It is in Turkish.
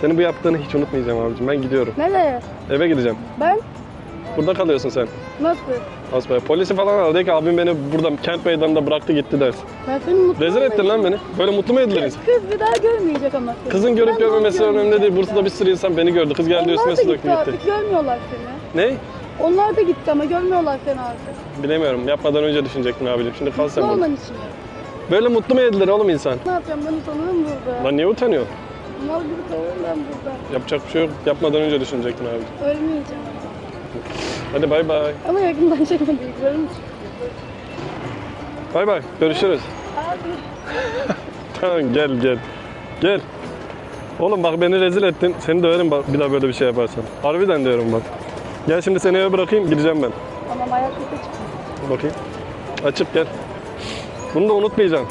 Senin bu yaptığını hiç unutmayacağım abicim. Ben gidiyorum. Nereye? Eve gideceğim. Ben? Burada kalıyorsun sen. Nasıl? Asbaya. Polisi falan al. De ki abim beni burada kent meydanında bıraktı gitti dersin. Ben seni mutlu Rezil ettin lan beni. Böyle mutlu mu edilir insan? Kız bir daha görmeyecek ama seni. Kızın görüp Ben görmemesi onu önemli değil. görmeyeceğim. Bursa'da bir sürü insan beni gördü. Kız geldi üstüme Onlar da su gitti döktü gitti. artık görmüyorlar seni. Ne? Onlar da gitti ama görmüyorlar seni artık. Bilemiyorum. Yapmadan önce düşünecektin abicim. Şimdi kal sen Ne burada. olman için? Böyle mutlu mu edilir oğlum insan? Ne yapacağım ben utanırım burada. Lan niye utanıyor? Mal gibi kalırım ben burada. Yapacak bir şey yok. Yapmadan önce düşünecektin abicim. Ölmeyeceğim. Hadi bay bay. Ama yakından çekme duygularım. Bay bay. Görüşürüz. Abi. Tamam gel gel. Gel. Oğlum bak beni rezil ettin. Seni döverim bak bir daha böyle bir şey yaparsan. Harbiden diyorum bak. Gel şimdi seni eve bırakayım gideceğim ben. Tamam ayakta çık. Bakayım. Açık gel. Bunu da unutmayacağım.